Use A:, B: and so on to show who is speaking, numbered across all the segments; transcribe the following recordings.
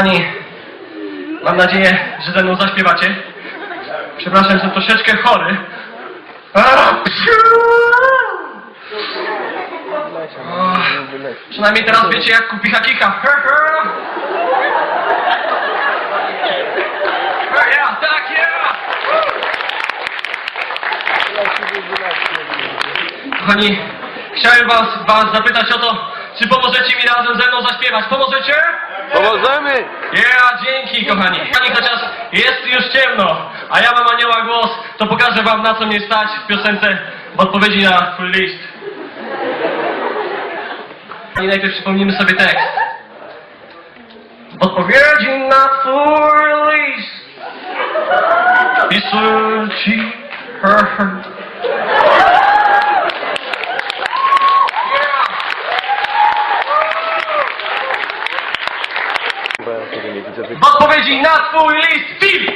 A: Kochani, mam nadzieję, że ze mną zaśpiewacie. Przepraszam, jestem troszeczkę chory. Przynajmniej teraz wiecie, jak kupi hakika. Ja, tak, ja! Kochani, chciałem was, was zapytać o to, czy pomożecie mi razem ze mną zaśpiewać. Pomożecie?
B: Pomożemy!
A: Ja, dzięki kochani. Kochani, chociaż jest już ciemno, a ja mam anioła głos, to pokażę wam na co mnie stać w piosence w odpowiedzi na full list. I najpierw przypomnijmy sobie tekst. W odpowiedzi na full list piszę ci W odpowiedzi na twój list Filip!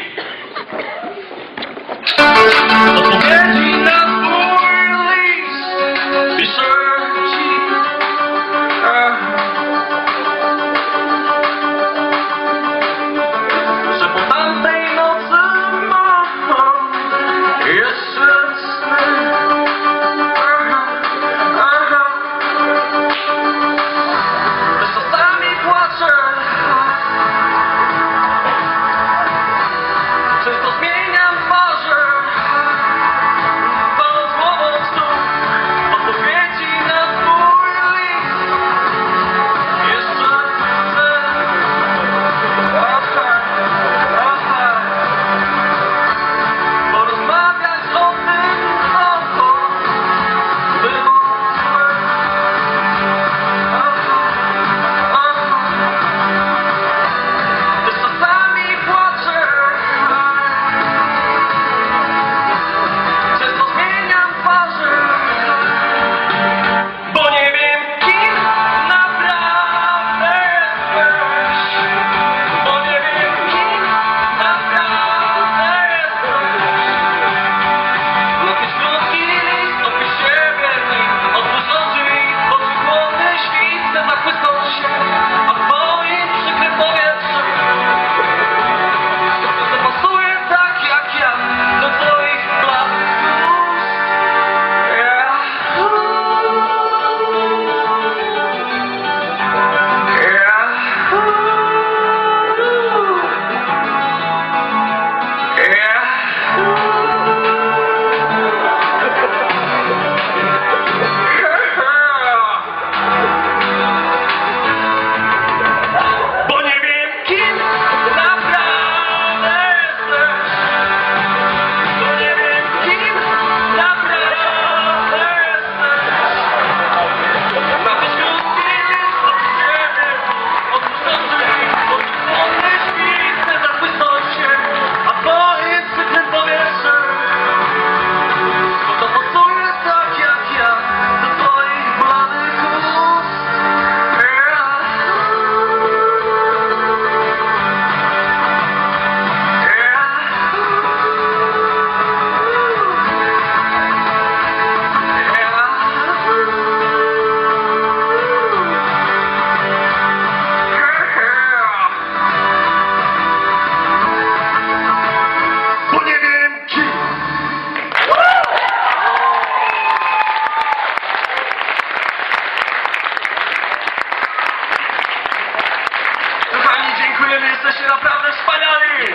A: Jesteście naprawdę wspaniali!